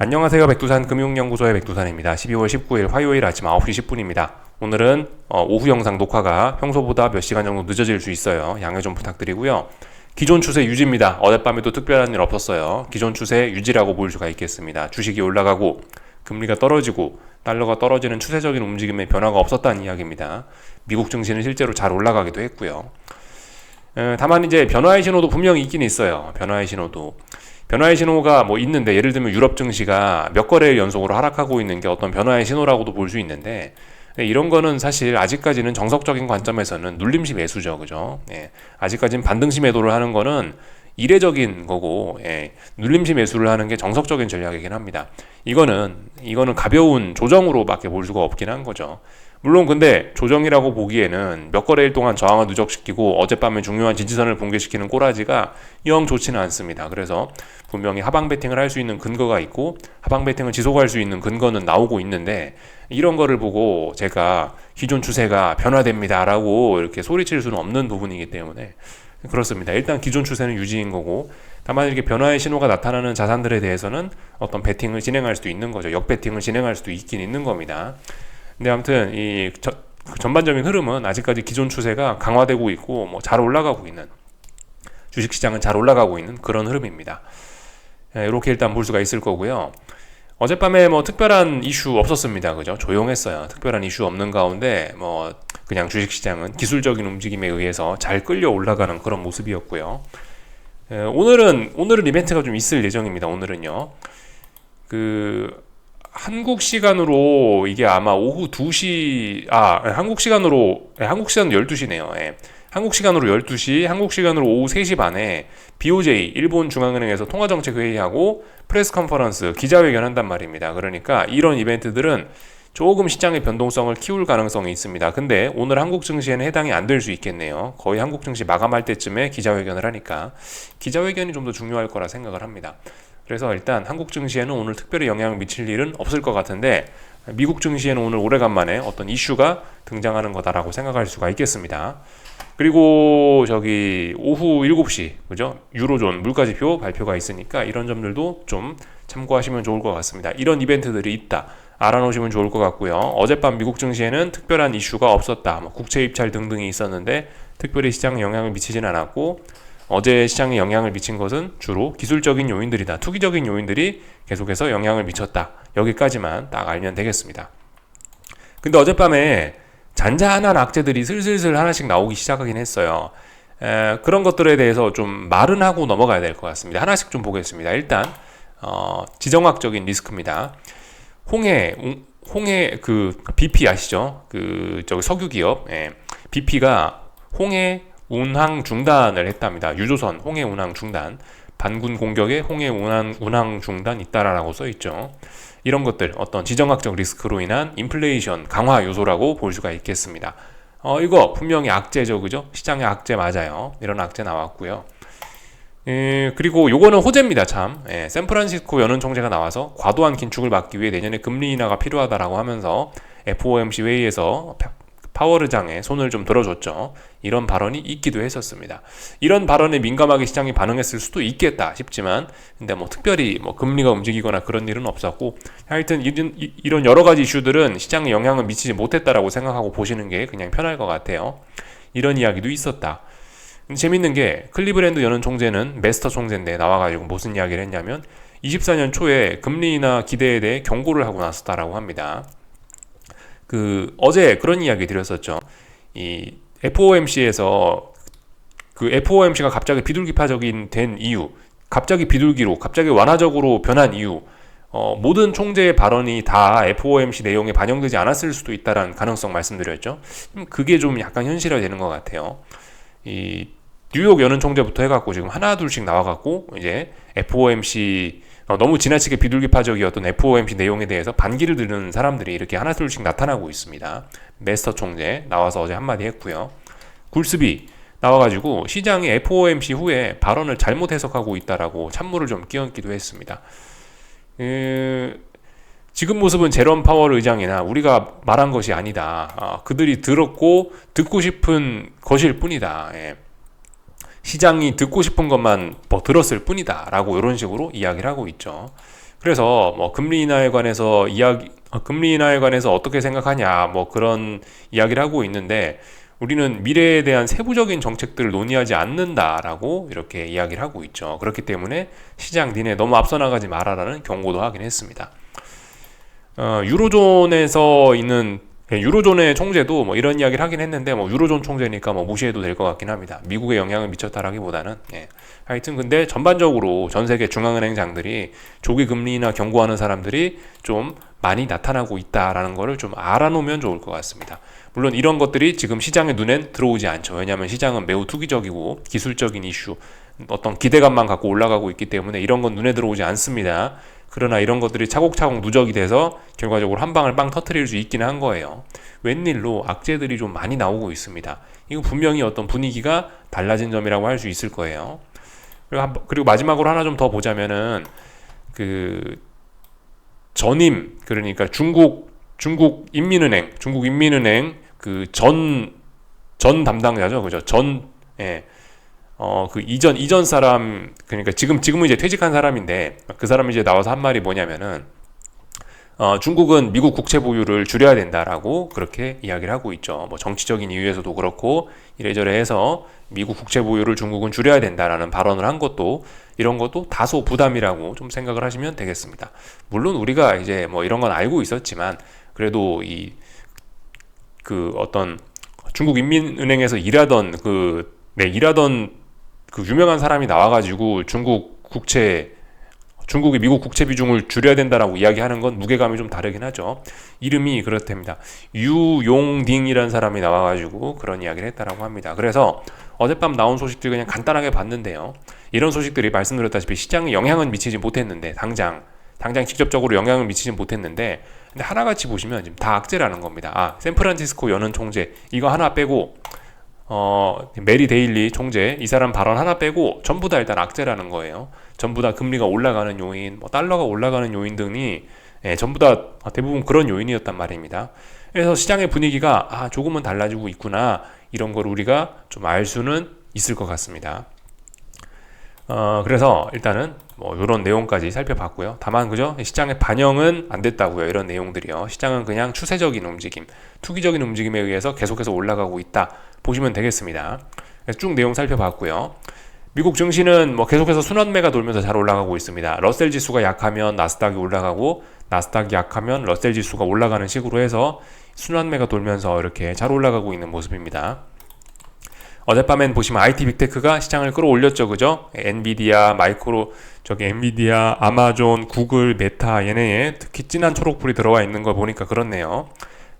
안녕하세요. 백두산 금융연구소의 백두산입니다. 12월 19일 화요일 아침 9시 10분입니다. 오늘은 어, 오후 영상 녹화가 평소보다 몇 시간 정도 늦어질 수 있어요. 양해 좀 부탁드리고요. 기존 추세 유지입니다. 어젯밤에도 특별한 일 없었어요. 기존 추세 유지라고 볼 수가 있겠습니다. 주식이 올라가고 금리가 떨어지고 달러가 떨어지는 추세적인 움직임에 변화가 없었다는 이야기입니다. 미국 증시는 실제로 잘 올라가기도 했고요. 에, 다만 이제 변화의 신호도 분명히 있긴 있어요. 변화의 신호도. 변화의 신호가 뭐 있는데 예를 들면 유럽 증시가 몇 거래일 연속으로 하락하고 있는 게 어떤 변화의 신호라고도 볼 수 있는데 이런 거는 사실 아직까지는 정석적인 관점에서는 눌림시 매수죠. 그죠? 예. 아직까지는 반등시 매도를 하는 거는 이례적인 거고 예, 눌림시 매수를 하는 게 정석적인 전략이긴 합니다. 이거는 이거는 가벼운 조정으로밖에 볼 수가 없긴 한 거죠. 물론 근데 조정이라고 보기에는 몇 거래일 동안 저항을 누적시키고 어젯밤에 중요한 지지선을 붕괴시키는 꼬라지가 영 좋지는 않습니다. 그래서 분명히 하방 베팅을 할 수 있는 근거가 있고 하방 베팅을 지속할 수 있는 근거는 나오고 있는데 이런 거를 보고 제가 기존 추세가 변화됩니다라고 이렇게 소리칠 수는 없는 부분이기 때문에 그렇습니다. 일단 기존 추세는 유지인 거고 다만 이렇게 변화의 신호가 나타나는 자산들에 대해서는 어떤 베팅을 진행할 수도 있는 거죠. 역베팅을 진행할 수도 있긴 있는 겁니다. 근데 아무튼 이 저, 전반적인 흐름은 아직까지 기존 추세가 강화되고 있고 뭐 잘 올라가고 있는 주식 시장은 잘 올라가고 있는 그런 흐름입니다. 이렇게 예, 일단 볼 수가 있을 거고요. 어젯밤에 뭐 특별한 이슈 없었습니다. 그죠? 조용했어요. 특별한 이슈 없는 가운데 뭐 그냥 주식 시장은 기술적인 움직임에 의해서 잘 끌려 올라가는 그런 모습이었고요. 예, 오늘은 오늘은 이벤트가 좀 있을 예정입니다. 오늘은요. 그 한국 시간으로 이게 아마 오후 2시 아 한국 시간으로 네, 한국 시간 12시네요. 예. 한국 시간으로 12시, 한국 시간으로 오후 3시 반에 BOJ 일본 중앙은행에서 통화정책 회의하고 프레스 컨퍼런스 기자회견 한단 말입니다. 그러니까 이런 이벤트들은 조금 시장의 변동성을 키울 가능성이 있습니다. 근데 오늘 한국 증시에는 해당이 안 될 수 있겠네요. 거의 한국 증시 마감할 때쯤에 기자회견을 하니까 기자회견이 좀 더 중요할 거라 생각을 합니다. 그래서 일단 한국 증시에는 오늘 특별히 영향을 미칠 일은 없을 것 같은데 미국 증시에는 오늘 오래간만에 어떤 이슈가 등장하는 거다라고 생각할 수가 있겠습니다. 그리고 저기 오후 7시 그죠? 유로존 물가지표 발표가 있으니까 이런 점들도 좀 참고하시면 좋을 것 같습니다. 이런 이벤트들이 있다. 알아놓으시면 좋을 것 같고요. 어젯밤 미국 증시에는 특별한 이슈가 없었다. 뭐 국채 입찰 등등이 있었는데 특별히 시장에 영향을 미치지는 않았고 어제 시장에 영향을 미친 것은 주로 기술적인 요인들이다. 투기적인 요인들이 계속해서 영향을 미쳤다. 여기까지만 딱 알면 되겠습니다. 근데 어젯밤에 잔잔한 악재들이 슬슬슬 하나씩 나오기 시작하긴 했어요. 에, 그런 것들에 대해서 좀 말은 하고 넘어가야 될 것 같습니다. 하나씩 좀 보겠습니다. 일단 어, 지정학적인 리스크입니다. 홍해 홍해 그 BP 아시죠? 그 저기 석유 기업 예. BP가 홍해 운항 중단을 했답니다. 유조선 홍해 운항 중단. 반군 공격에 홍해 운항, 운항 중단 잇따라라고 써 있죠. 이런 것들 어떤 지정학적 리스크로 인한 인플레이션 강화 요소라고 볼 수가 있겠습니다. 어, 이거 분명히 악재죠, 그죠? 시장의 악재 맞아요. 이런 악재 나왔고요. 에, 그리고 요거는 호재입니다, 참. 예, 샌프란시스코 연은 총재가 나와서 과도한 긴축을 막기 위해 내년에 금리 인하가 필요하다라고 하면서 FOMC 회의에서 파워르장에 손을 좀 들어줬죠. 이런 발언이 있기도 했었습니다. 이런 발언에 민감하게 시장이 반응했을 수도 있겠다 싶지만, 근데 뭐 특별히 뭐 금리가 움직이거나 그런 일은 없었고, 하여튼 이런, 이런 여러 가지 이슈들은 시장에 영향을 미치지 못했다라고 생각하고 보시는 게 그냥 편할 것 같아요. 이런 이야기도 있었다. 재밌는 게 클리브랜드 연은 총재는 메스터 총재인데 나와가지고 무슨 이야기를 했냐면 24년 초에 금리 인하 기대에 대해 경고를 하고 나섰다라고 합니다. 그 어제 그런 이야기 드렸었죠. 이 FOMC에서 그 FOMC가 갑자기 비둘기파적인 된 이유, 갑자기 비둘기로, 갑자기 완화적으로 변한 이유, 어, 모든 총재의 발언이 다 FOMC 내용에 반영되지 않았을 수도 있다라는 가능성 말씀드렸죠. 그게 좀 약간 현실화되는 것 같아요. 이 뉴욕 연은 총재부터 해갖고 지금 하나 둘씩 나와갖고 이제 FOMC 어, 너무 지나치게 비둘기파적이었던 FOMC 내용에 대해서 반기를 드는 사람들이 이렇게 하나둘씩 나타나고 있습니다. 메스터 총재 나와서 어제 한마디 했고요. 굴스비 나와가지고 시장이 FOMC 후에 발언을 잘못 해석하고 있다라고 찬물을 좀 끼얹기도 했습니다. 에... 지금 모습은 제롬 파월 의장이나 우리가 말한 것이 아니다. 아, 그들이 들었고 듣고 싶은 것일 뿐이다. 예. 시장이 듣고 싶은 것만 뭐 들었을 뿐이다 라고 이런 식으로 이야기를 하고 있죠. 그래서 뭐 금리 인하에 관해서 이야기 어, 금리 인하에 관해서 어떻게 생각하냐 뭐 그런 이야기를 하고 있는데 우리는 미래에 대한 세부적인 정책들을 논의하지 않는다라고 이렇게 이야기를 하고 있죠. 그렇기 때문에 시장 니네 너무 앞서 나가지 마라라는 경고도 하긴 했습니다. 어, 유로존에서 있는 예, 유로존의 총재도 뭐 이런 이야기를 하긴 했는데 뭐 유로존 총재니까 뭐 무시해도 될 것 같긴 합니다. 미국에 영향을 미쳤다라기보다는 예. 하여튼 근데 전반적으로 전 세계 중앙은행장들이 조기 금리나 경고하는 사람들이 좀 많이 나타나고 있다라는 거를 좀 알아놓으면 좋을 것 같습니다. 물론 이런 것들이 지금 시장의 눈엔 들어오지 않죠. 왜냐하면 시장은 매우 투기적이고 기술적인 이슈, 어떤 기대감만 갖고 올라가고 있기 때문에 이런 건 눈에 들어오지 않습니다. 그러나 이런 것들이 차곡차곡 누적이 돼서 결과적으로 한 방을 빵 터트릴 수 있기는 한 거예요. 웬일로 악재들이 좀 많이 나오고 있습니다. 이거 분명히 어떤 분위기가 달라진 점이라고 할 수 있을 거예요. 그리고, 한, 그리고 마지막으로 하나 좀 더 보자면은 그 전임 그러니까 중국 중국 인민은행 중국 인민은행 그 전 전 담당자죠 그죠 전 예. 어, 그 이전, 이전 사람, 그러니까 지금, 지금은 이제 퇴직한 사람인데, 그 사람이 이제 나와서 한 말이 뭐냐면은, 어, 중국은 미국 국채 보유를 줄여야 된다라고 그렇게 이야기를 하고 있죠. 뭐 정치적인 이유에서도 그렇고, 이래저래 해서 미국 국채 보유를 중국은 줄여야 된다라는 발언을 한 것도, 이런 것도 다소 부담이라고 좀 생각을 하시면 되겠습니다. 물론 우리가 이제 뭐 이런 건 알고 있었지만, 그래도 이, 그 어떤 중국 인민은행에서 일하던 그, 네, 일하던 그 유명한 사람이 나와가지고 중국 국채 중국이 미국 국채 비중을 줄여야 된다라고 이야기하는 건 무게감이 좀 다르긴 하죠. 이름이 그렇답니다. 유용딩이라는 사람이 나와가지고 그런 이야기를 했다라고 합니다. 그래서 어젯밤 나온 소식들 그냥 간단하게 봤는데요. 이런 소식들이 말씀드렸다시피 시장에 영향은 미치지 못했는데 당장 당장 직접적으로 영향을 미치지 못했는데 근데 하나같이 보시면 지금 다 악재라는 겁니다. 아 샌프란시스코 연은 총재 이거 하나 빼고 어, 메리 데일리 총재 이 사람 발언 하나 빼고 전부 다 일단 악재라는 거예요. 전부 다 금리가 올라가는 요인, 뭐 달러가 올라가는 요인 등이 예, 전부 다 대부분 그런 요인이었단 말입니다. 그래서 시장의 분위기가 아 조금은 달라지고 있구나 이런 걸 우리가 좀 알 수는 있을 것 같습니다. 어, 그래서 일단은 뭐 이런 내용까지 살펴봤고요. 다만 그죠? 시장의 반영은 안 됐다고요. 이런 내용들이요. 시장은 그냥 추세적인 움직임, 투기적인 움직임에 의해서 계속해서 올라가고 있다. 보시면 되겠습니다. 쭉 내용 살펴봤고요. 미국 증시는 뭐 계속해서 순환매가 돌면서 잘 올라가고 있습니다. 러셀 지수가 약하면 나스닥이 올라가고 나스닥이 약하면 러셀 지수가 올라가는 식으로 해서 순환매가 돌면서 이렇게 잘 올라가고 있는 모습입니다. 어젯밤엔 보시면 IT 빅테크가 시장을 끌어올렸죠, 그죠? 엔비디아, 마이크로, 저기 엔비디아, 아마존, 구글, 메타 얘네에 특히 진한 초록불이 들어와 있는 걸 보니까 그렇네요.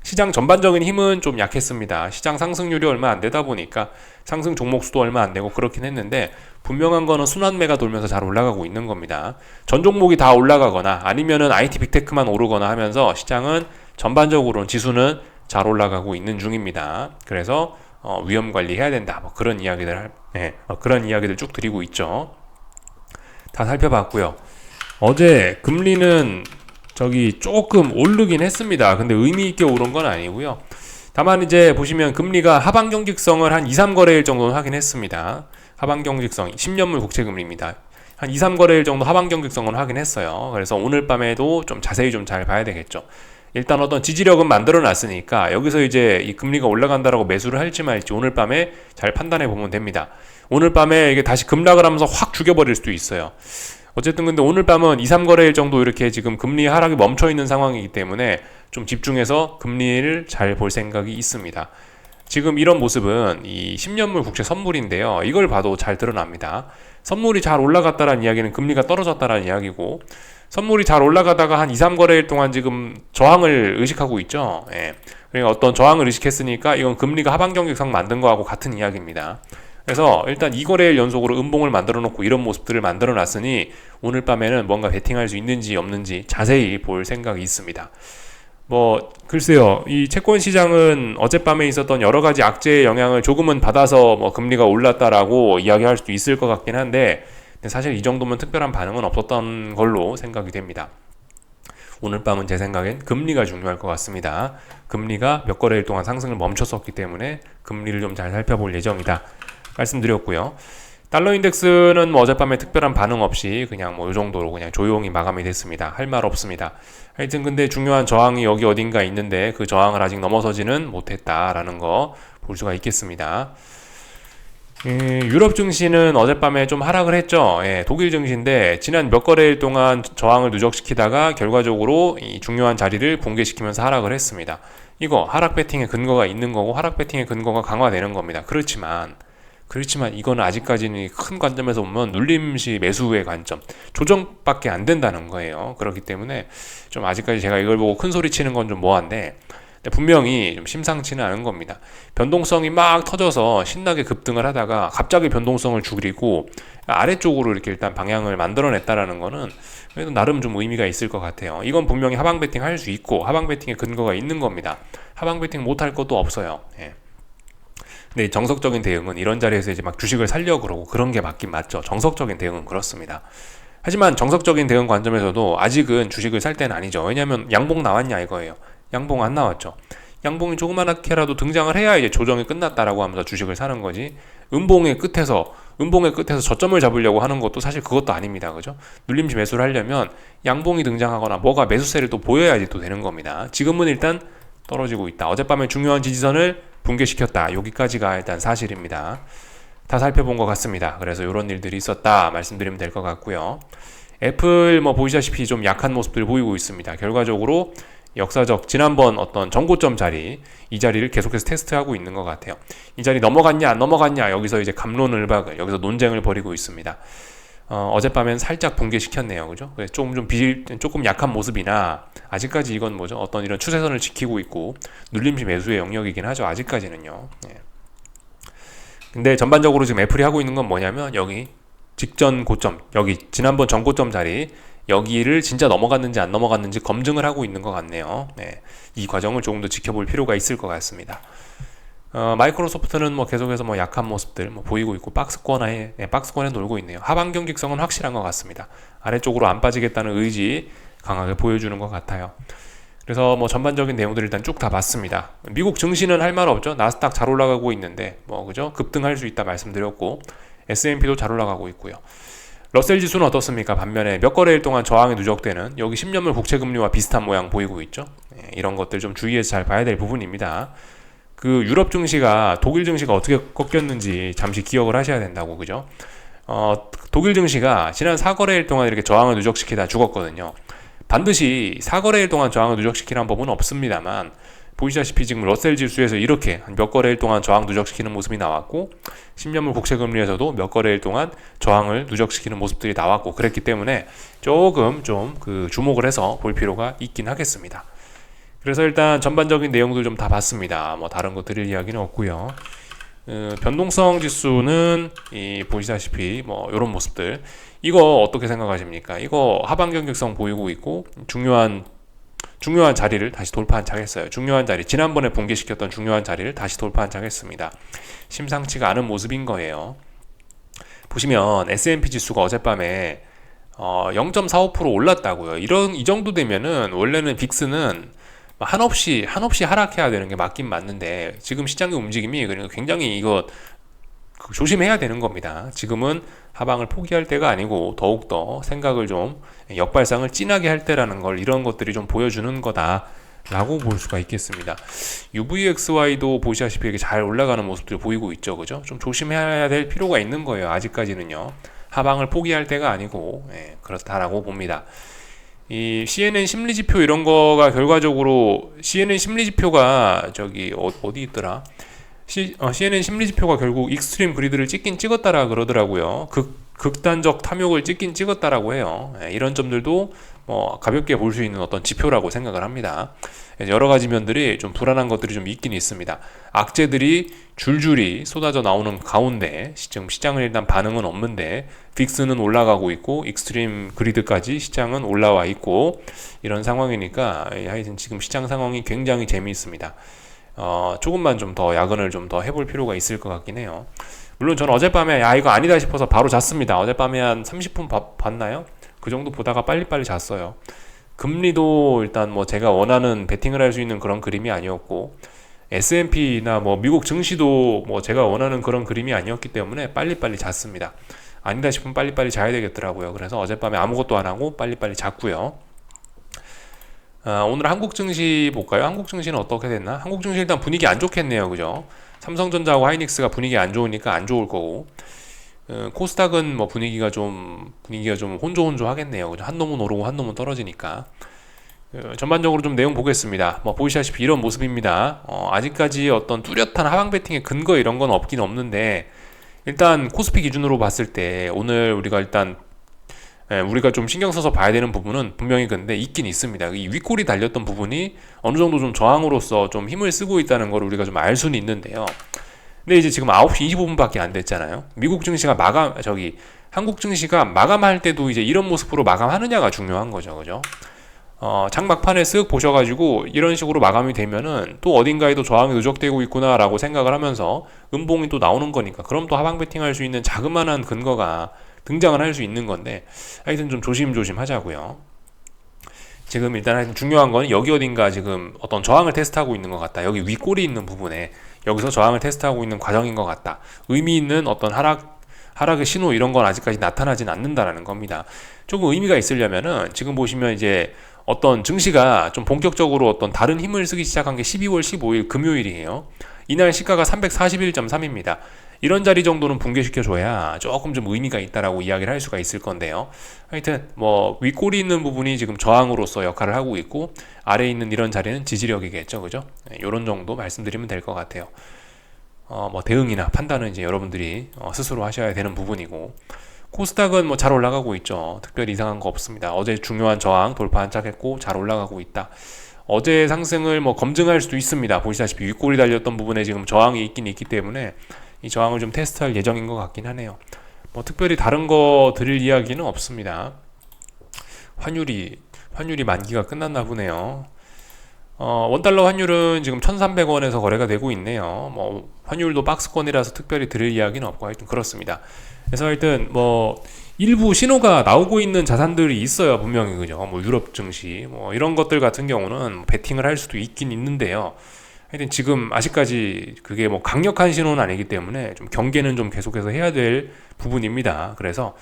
시장 전반적인 힘은 좀 약했습니다. 시장 상승률이 얼마 안 되다 보니까 상승 종목 수도 얼마 안 되고 그렇긴 했는데 분명한 거는 순환매가 돌면서 잘 올라가고 있는 겁니다. 전 종목이 다 올라가거나 아니면은 IT 빅테크만 오르거나 하면서 시장은 전반적으로는 지수는 잘 올라가고 있는 중입니다. 그래서 어, 위험 관리해야 된다. 뭐 그런 이야기들 네, 어, 그런 이야기들 쭉 드리고 있죠. 다 살펴봤고요. 어제 금리는 저기 조금 오르긴 했습니다. 근데 의미 있게 오른 건 아니고요. 다만 이제 보시면 금리가 하방 경직성을 한 2, 3거래일 정도는 하긴 했습니다. 하방 경직성 10년물 국채 금리입니다. 한 2, 3거래일 정도 하방 경직성을 하긴 했어요. 그래서 오늘 밤에도 좀 자세히 좀 잘 봐야 되겠죠. 일단 어떤 지지력은 만들어 놨으니까 여기서 이제 이 금리가 올라간다라고 매수를 할지 말지 오늘 밤에 잘 판단해 보면 됩니다. 오늘 밤에 이게 다시 급락을 하면서 확 죽여버릴 수도 있어요. 어쨌든 근데 오늘 밤은 2, 3거래일 정도 이렇게 지금 금리 하락이 멈춰 있는 상황이기 때문에 좀 집중해서 금리를 잘 볼 생각이 있습니다. 지금 이런 모습은 이 10년물 국채 선물인데요. 이걸 봐도 잘 드러납니다. 선물이 잘 올라갔다라는 이야기는 금리가 떨어졌다라는 이야기고 선물이 잘 올라가다가 한 2, 3거래일 동안 지금 저항을 의식하고 있죠. 예. 그러니까 어떤 저항을 의식했으니까 이건 금리가 하방 경직성 만든 거하고 같은 이야기입니다. 그래서 일단 2거래일 연속으로 음봉을 만들어 놓고 이런 모습들을 만들어 놨으니 오늘 밤에는 뭔가 베팅할 수 있는지 없는지 자세히 볼 생각이 있습니다. 뭐 글쎄요 이 채권 시장은 어젯밤에 있었던 여러 가지 악재의 영향을 조금은 받아서 뭐 금리가 올랐다라고 이야기할 수도 있을 것 같긴 한데 사실 이 정도면 특별한 반응은 없었던 걸로 생각이 됩니다. 오늘 밤은 제 생각엔 금리가 중요할 것 같습니다. 금리가 몇 거래일 동안 상승을 멈췄었기 때문에 금리를 좀 잘 살펴볼 예정이다 말씀드렸고요. 달러 인덱스는 뭐 어젯밤에 특별한 반응 없이 그냥 뭐 이 정도로 그냥 조용히 마감이 됐습니다. 할 말 없습니다. 하여튼 근데 중요한 저항이 여기 어딘가 있는데 그 저항을 아직 넘어서지는 못했다라는 거 볼 수가 있겠습니다. 예, 유럽 증시는 어젯밤에 좀 하락을 했죠. 예, 독일 증시인데 지난 몇 거래일 동안 저항을 누적시키다가 결과적으로 이 중요한 자리를 붕괴시키면서 하락을 했습니다. 이거 하락 배팅의 근거가 있는 거고 하락 배팅의 근거가 강화되는 겁니다. 그렇지만 그렇지만 이거는 아직까지는 큰 관점에서 보면 눌림시 매수의 관점 조정밖에 안 된다는 거예요. 그렇기 때문에 좀 아직까지 제가 이걸 보고 큰 소리 치는 건 좀 뭐한데 분명히 좀 심상치는 않은 겁니다. 변동성이 막 터져서 신나게 급등을 하다가 갑자기 변동성을 줄이고 아래쪽으로 이렇게 일단 방향을 만들어냈다라는 거는 그래도 나름 좀 의미가 있을 것 같아요. 이건 분명히 하방 베팅 할 수 있고 하방 베팅의 근거가 있는 겁니다. 하방 베팅 못할 것도 없어요. 예. 근데 정석적인 대응은 이런 자리에서 이제 막 주식을 살려 그러고 그런 게 맞긴 맞죠. 정석적인 대응은 그렇습니다. 하지만 정석적인 대응 관점에서도 아직은 주식을 살 때는 아니죠. 왜냐하면 양봉 나왔냐 이거예요. 양봉 안 나왔죠. 양봉이 조그맣게라도 등장을 해야 이제 조정이 끝났다라고 하면서 주식을 사는 거지. 음봉의 끝에서 음봉의 끝에서 저점을 잡으려고 하는 것도 사실 그것도 아닙니다. 그죠? 눌림시 매수를 하려면 양봉이 등장하거나 뭐가 매수세를 또 보여야지 또 되는 겁니다. 지금은 일단 떨어지고 있다. 어젯밤에 중요한 지지선을 붕괴시켰다. 여기까지가 일단 사실입니다. 다 살펴본 것 같습니다. 그래서 이런 일들이 있었다 말씀드리면 될 것 같고요. 애플 뭐 보시다시피 좀 약한 모습들 보이고 있습니다. 결과적으로 역사적 지난번 어떤 정고점 자리 이 자리를 계속해서 테스트하고 있는 것 같아요. 이 자리 넘어갔냐 안 넘어갔냐 여기서 이제 감론을 박을 여기서 논쟁을 벌이고 있습니다. 어, 어젯밤엔 살짝 붕괴시켰네요. 그죠? 조금 좀 비, 조금 약한 모습이나 아직까지 이건 뭐죠? 어떤 이런 추세선을 지키고 있고 눌림시 매수의 영역이긴 하죠. 아직까지는요. 예. 근데 전반적으로 지금 애플이 하고 있는 건 뭐냐면 여기 직전 고점 여기 지난번 전 고점 자리 여기를 진짜 넘어갔는지 안 넘어갔는지 검증을 하고 있는 것 같네요. 네. 이 과정을 조금 더 지켜볼 필요가 있을 것 같습니다. 어, 마이크로소프트는 뭐 계속해서 뭐 약한 모습들 뭐 보이고 있고 박스권에 네, 박스권에 놀고 있네요. 하반 경직성은 확실한 것 같습니다. 아래쪽으로 안 빠지겠다는 의지 강하게 보여주는 것 같아요. 그래서 뭐 전반적인 내용들 일단 쭉 다 봤습니다. 미국 증시는 할 말 없죠. 나스닥 잘 올라가고 있는데 뭐 그죠? 급등할 수 있다 말씀드렸고 S&P도 잘 올라가고 있고요. 러셀 지수는 어떻습니까? 반면에 몇 거래일 동안 저항이 누적되는 여기 10년물 국채 금리와 비슷한 모양 보이고 있죠. 네, 이런 것들 좀 주의해서 잘 봐야 될 부분입니다. 그 유럽 증시가 독일 증시가 어떻게 꺾였는지 잠시 기억을 하셔야 된다고 그죠? 어, 독일 증시가 지난 4거래일 동안 이렇게 저항을 누적시키다 죽었거든요. 반드시 4거래일 동안 저항을 누적시키는 법은 없습니다만 보시다시피 지금 러셀 지수에서 이렇게 몇 거래일 동안 저항 누적시키는 모습이 나왔고 10년물 국채 금리에서도 몇 거래일 동안 저항을 누적시키는 모습들이 나왔고 그랬기 때문에 조금 좀 그 주목을 해서 볼 필요가 있긴 하겠습니다. 그래서 일단 전반적인 내용들 좀 다 봤습니다. 뭐 다른 거 드릴 이야기는 없고요. 어, 변동성 지수는 이 보시다시피 뭐 이런 모습들 이거 어떻게 생각하십니까? 이거 하반 경직성 보이고 있고 중요한 중요한 자리를 다시 돌파한 척했어요. 중요한 자리, 지난번에 붕괴시켰던 중요한 자리를 다시 돌파한 척했습니다. 심상치가 않은 모습인 거예요. 보시면 S&P 지수가 어젯밤에 어, 0.45% 올랐다고요. 이런 이 정도 되면은 원래는 빅스는 한없이 한없이 하락해야 되는 게 맞긴 맞는데 지금 시장의 움직임이 그러니까 굉장히 이거 그 조심해야 되는 겁니다. 지금은 하방을 포기할 때가 아니고 더욱더 생각을 좀 역발상을 진하게 할 때라는 걸 이런 것들이 좀 보여주는 거다. 라고 볼 수가 있겠습니다. UVXY도 보시다시피 이렇게 잘 올라가는 모습들 보이고 있죠. 그죠? 좀 조심해야 될 필요가 있는 거예요. 아직까지는요. 하방을 포기할 때가 아니고, 예, 그렇다라고 봅니다. 이 CNN 심리 지표 이런 거가 결과적으로 CNN 심리 지표가 저기 어, 어디 있더라? 시, 어, CNN 심리 지표가 결국 익스트림 그리드를 찍긴 찍었다라 그러더라고요. 극, 극단적 탐욕을 찍긴 찍었다라고 해요. 예, 이런 점들도 뭐 가볍게 볼 수 있는 어떤 지표라고 생각을 합니다. 여러 가지 면들이 좀 불안한 것들이 좀 있긴 있습니다. 악재들이 줄줄이 쏟아져 나오는 가운데 지금 시장은 일단 반응은 없는데 빅스는 올라가고 있고 익스트림 그리드까지 시장은 올라와 있고 이런 상황이니까 하여튼 지금 시장 상황이 굉장히 재미있습니다. 어, 조금만 좀 더 야근을 좀 더 해볼 필요가 있을 것 같긴 해요. 물론 저는 어젯밤에 야 이거 아니다 싶어서 바로 잤습니다. 어젯밤에 한 30분 바, 봤나요? 그 정도 보다가 빨리빨리 잤어요. 금리도 일단 뭐 제가 원하는 베팅을 할 수 있는 그런 그림이 아니었고 S&P나 뭐 미국 증시도 뭐 제가 원하는 그런 그림이 아니었기 때문에 빨리빨리 잤습니다. 아니다 싶으면 빨리빨리 자야 되겠더라고요. 그래서 어젯밤에 아무것도 안 하고 빨리빨리 잤고요. 아, 오늘 한국 증시 볼까요? 한국 증시는 어떻게 됐나? 한국 증시 일단 분위기 안 좋겠네요. 그죠? 삼성전자하고 하이닉스가 분위기 안 좋으니까 안 좋을 거고. 어, 코스닥은 뭐 분위기가 좀 분위기가 좀 혼조혼조 하겠네요. 그죠? 한 놈은 오르고 한 놈은 떨어지니까. 어, 전반적으로 좀 내용 보겠습니다. 뭐 보시다시피 이런 모습입니다. 어, 아직까지 어떤 뚜렷한 하방 베팅의 근거 이런 건 없긴 없는데 일단 코스피 기준으로 봤을 때 오늘 우리가 일단 예, 우리가 좀 신경 써서 봐야 되는 부분은 분명히 근데 있긴 있습니다. 이 윗골이 달렸던 부분이 어느 정도 좀 저항으로서 좀 힘을 쓰고 있다는 걸 우리가 좀 알 수는 있는데요. 근데 이제 지금 9시 25분밖에 안 됐잖아요. 미국 증시가 마감 저기 한국 증시가 마감할 때도 이제 이런 모습으로 마감하느냐가 중요한 거죠. 그죠? 어, 장막판에 쓱 보셔가지고 이런 식으로 마감이 되면은 또 어딘가에도 저항이 누적되고 있구나라고 생각을 하면서 음봉이 또 나오는 거니까 그럼 또 하방 베팅할 수 있는 자그마한 근거가 등장을 할 수 있는 건데 하여튼 좀 조심조심 하자고요. 지금 일단 하여튼 중요한 건 여기 어딘가 지금 어떤 저항을 테스트하고 있는 것 같다. 여기 윗골이 있는 부분에 여기서 저항을 테스트하고 있는 과정인 것 같다. 의미 있는 어떤 하락 하락의 신호 이런 건 아직까지 나타나진 않는다라는 겁니다. 조금 의미가 있으려면은 지금 보시면 이제 어떤 증시가 좀 본격적으로 어떤 다른 힘을 쓰기 시작한 게 12월 15일 금요일이에요. 이날 시가가 341.3입니다. 이런 자리 정도는 붕괴시켜줘야 조금 좀 의미가 있다라고 이야기를 할 수가 있을 건데요. 하여튼 뭐 윗골이 있는 부분이 지금 저항으로서 역할을 하고 있고 아래에 있는 이런 자리는 지지력이겠죠, 그죠? 이런 네, 정도 말씀드리면 될 것 같아요. 어, 뭐 대응이나 판단은 이제 여러분들이 어, 스스로 하셔야 되는 부분이고 코스닥은 뭐 잘 올라가고 있죠. 특별히 이상한 거 없습니다. 어제 중요한 저항 돌파 한착했고 잘 올라가고 있다. 어제 상승을 뭐 검증할 수도 있습니다. 보시다시피 윗골이 달렸던 부분에 지금 저항이 있긴 있기 때문에 이 저항을 좀 테스트할 예정인 것 같긴 하네요. 뭐 특별히 다른 거 드릴 이야기는 없습니다. 환율이 환율이 만기가 끝났나 보네요. 어, 원달러 환율은 지금 1,300원에서 거래가 되고 있네요. 뭐 환율도 박스권이라서 특별히 드릴 이야기는 없고 하여튼 그렇습니다. 그래서 하여튼 뭐 일부 신호가 나오고 있는 자산들이 있어요 분명히 그죠 뭐 유럽 증시 뭐 이런 것들 같은 경우는 뭐 베팅을 할 수도 있긴 있는데요 하여튼 지금 아직까지 그게 뭐 강력한 신호는 아니기 때문에 좀 경계는 좀 계속해서 해야 될 부분입니다. 그래서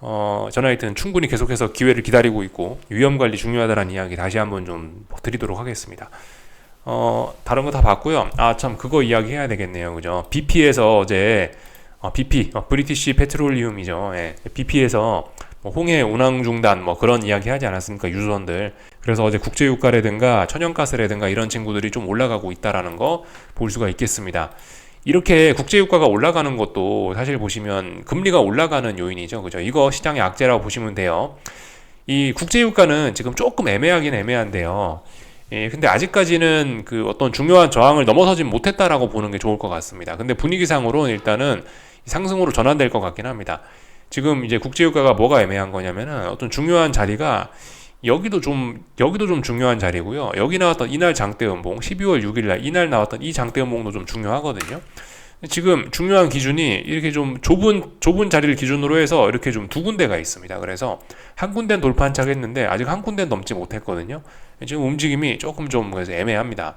어 하여튼 충분히 계속해서 기회를 기다리고 있고 위험 관리 중요하다는 이야기 다시 한번 좀 드리도록 하겠습니다. 어 다른 거 다 봤고요. 아 참 그거 이야기 해야 되겠네요. 그죠? BP에서 어제 어, BP, 어, 브리티시 페트롤리움이죠. 예. BP에서 뭐 홍해 운항 중단 뭐 그런 이야기 하지 않았습니까? 유조선들 그래서 어제 국제유가라든가 천연가스라든가 이런 친구들이 좀 올라가고 있다라는 거 볼 수가 있겠습니다. 이렇게 국제유가가 올라가는 것도 사실 보시면 금리가 올라가는 요인이죠. 그죠? 이거 시장의 악재라고 보시면 돼요. 이 국제유가는 지금 조금 애매하긴 애매한데요. 예, 근데 아직까지는 그 어떤 중요한 저항을 넘어서진 못했다라고 보는 게 좋을 것 같습니다. 근데 분위기상으로는 일단은 상승으로 전환될 것 같긴 합니다. 지금 이제 국제유가가 뭐가 애매한 거냐면은 어떤 중요한 자리가 여기도 좀 여기도 좀 중요한 자리고요. 여기 나왔던 이날 장대 음봉 12월 6일 날 이날 나왔던 이 장대 음봉도 좀 중요하거든요. 지금 중요한 기준이 이렇게 좀 좁은 좁은 자리를 기준으로 해서 이렇게 좀 두 군데가 있습니다. 그래서 한 군데는 돌파 한착했는데 아직 한 군데는 넘지 못했거든요. 지금 움직임이 조금 좀 그래서 애매합니다.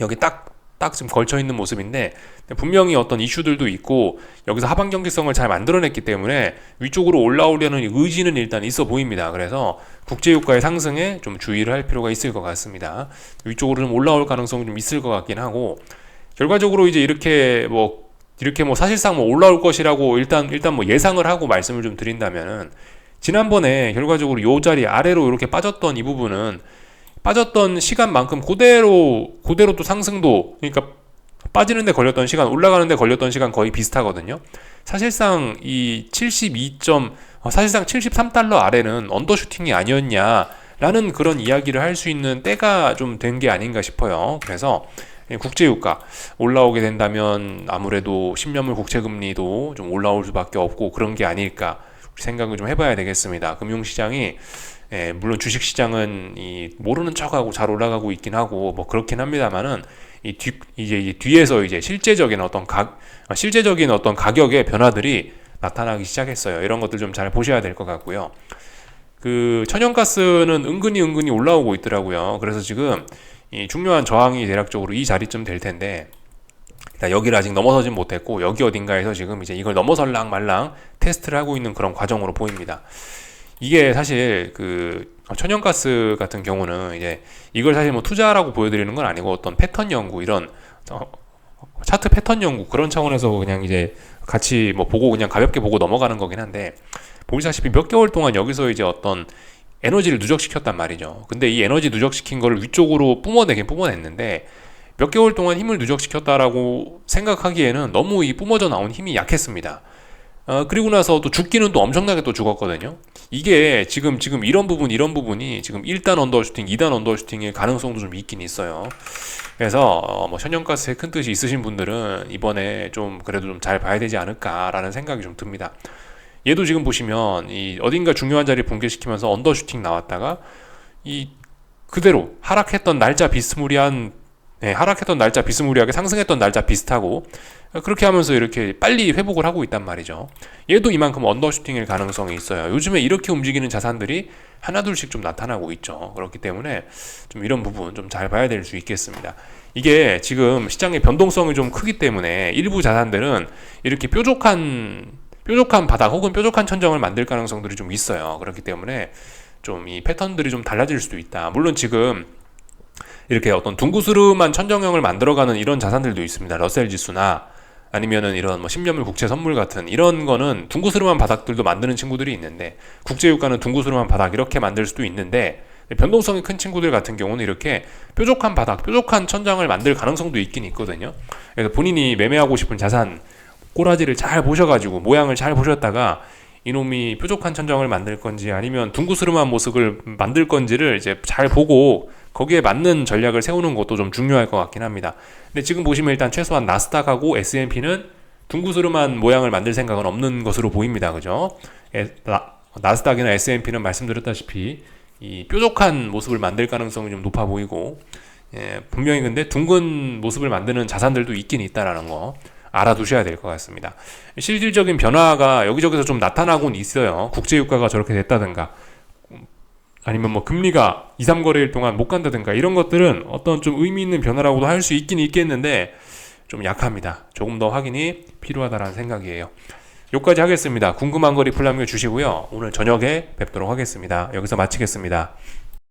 여기 딱딱 지금 걸쳐 있는 모습인데 분명히 어떤 이슈들도 있고 여기서 하방 경제성을 잘 만들어냈기 때문에 위쪽으로 올라오려는 의지는 일단 있어 보입니다. 그래서 국제유가의 상승에 좀 주의를 할 필요가 있을 것 같습니다. 위쪽으로 좀 올라올 가능성이 좀 있을 것 같긴 하고 결과적으로 이제 이렇게 뭐 이렇게 뭐 사실상 뭐 올라올 것이라고 일단 일단 뭐 예상을 하고 말씀을 좀 드린다면은 지난번에 결과적으로 요 자리 아래로 이렇게 빠졌던 이 부분은 빠졌던 시간만큼 그대로 그대로 또 상승도 그러니까 빠지는데 걸렸던 시간 올라가는데 걸렸던 시간 거의 비슷하거든요. 사실상 이 72점 어, 사실상 73달러 아래는 언더슈팅이 아니었냐라는 그런 이야기를 할 수 있는 때가 좀 된 게 아닌가 싶어요. 그래서 국제유가 올라오게 된다면 아무래도 10년물 국채금리도 좀 올라올 수밖에 없고 그런 게 아닐까 생각을 좀 해봐야 되겠습니다. 금융시장이 예, 물론 주식 시장은 이 모르는 척하고 잘 올라가고 있긴 하고 뭐 그렇긴 합니다만은 이 뒤 이제 이 뒤에서 이제 실제적인 어떤 가 실제적인 어떤 가격의 변화들이 나타나기 시작했어요. 이런 것들 좀 잘 보셔야 될 것 같고요. 그 천연가스는 은근히 은근히 올라오고 있더라고요. 그래서 지금 이 중요한 저항이 대략적으로 이 자리쯤 될 텐데 여기를 아직 넘어서진 못했고 여기 어딘가에서 지금 이제 이걸 넘어설랑 말랑 테스트를 하고 있는 그런 과정으로 보입니다. 이게 사실 그 천연가스 같은 경우는 이제 이걸 사실 뭐 투자라고 보여드리는 건 아니고 어떤 패턴 연구 이런 어, 차트 패턴 연구 그런 차원에서 그냥 이제 같이 뭐 보고 그냥 가볍게 보고 넘어가는 거긴 한데 보시다시피 몇 개월 동안 여기서 이제 어떤 에너지를 누적시켰단 말이죠. 근데 이 에너지 누적시킨 거를 위쪽으로 뿜어내긴 뿜어냈는데 몇 개월 동안 힘을 누적시켰다라고 생각하기에는 너무 이 뿜어져 나온 힘이 약했습니다. 어, 그리고 나서 또 죽기는 또 엄청나게 또 죽었거든요. 이게 지금 지금 이런 부분 이런 부분이 지금 1단 언더슈팅, 2단 언더슈팅의 가능성도 좀 있긴 있어요. 그래서 어, 뭐 천연가스에 큰 뜻이 있으신 분들은 이번에 좀 그래도 좀 잘 봐야 되지 않을까라는 생각이 좀 듭니다. 얘도 지금 보시면 이 어딘가 중요한 자리 붕괴시키면서 언더슈팅 나왔다가 이 그대로 하락했던 날짜 비스무리한 네, 하락했던 날짜 비스무리하게 상승했던 날짜 비슷하고 그렇게 하면서 이렇게 빨리 회복을 하고 있단 말이죠. 얘도 이만큼 언더슈팅일 가능성이 있어요. 요즘에 이렇게 움직이는 자산들이 하나둘씩 좀 나타나고 있죠. 그렇기 때문에 좀 이런 부분 좀 잘 봐야 될 수 있겠습니다. 이게 지금 시장의 변동성이 좀 크기 때문에 일부 자산들은 이렇게 뾰족한 뾰족한 바닥 혹은 뾰족한 천정을 만들 가능성들이 좀 있어요. 그렇기 때문에 좀 이 패턴들이 좀 달라질 수도 있다. 물론 지금 이렇게 어떤 둥구스름한 천정형을 만들어가는 이런 자산들도 있습니다. 러셀 지수나 아니면은 이런 뭐 10년물 국채 선물 같은 이런 거는 둥구스름한 바닥들도 만드는 친구들이 있는데 국제유가는 둥구스름한 바닥 이렇게 만들 수도 있는데 변동성이 큰 친구들 같은 경우는 이렇게 뾰족한 바닥, 뾰족한 천장을 만들 가능성도 있긴 있거든요. 그래서 본인이 매매하고 싶은 자산 꼬라지를 잘 보셔가지고 모양을 잘 보셨다가 이놈이 뾰족한 천장을 만들 건지 아니면 둥구스름한 모습을 만들 건지를 이제 잘 보고 거기에 맞는 전략을 세우는 것도 좀 중요할 것 같긴 합니다. 근데 지금 보시면 일단 최소한 나스닥하고 S&P는 둥구스름한 모양을 만들 생각은 없는 것으로 보입니다. 그죠? 에, 나, 나스닥이나 S&P는 말씀드렸다시피 이 뾰족한 모습을 만들 가능성이 좀 높아 보이고 예, 분명히 근데 둥근 모습을 만드는 자산들도 있긴 있다라는 거 알아두셔야 될 것 같습니다. 실질적인 변화가 여기저기서 좀 나타나곤 있어요. 국제유가가 저렇게 됐다든가 아니면 뭐 금리가 2, 3거래일 동안 못 간다든가 이런 것들은 어떤 좀 의미 있는 변화라고도 할 수 있긴 있겠는데 좀 약합니다. 조금 더 확인이 필요하다라는 생각이에요. 여기까지 하겠습니다. 궁금한 거 리 플라며 주시고요. 오늘 저녁에 뵙도록 하겠습니다. 여기서 마치겠습니다.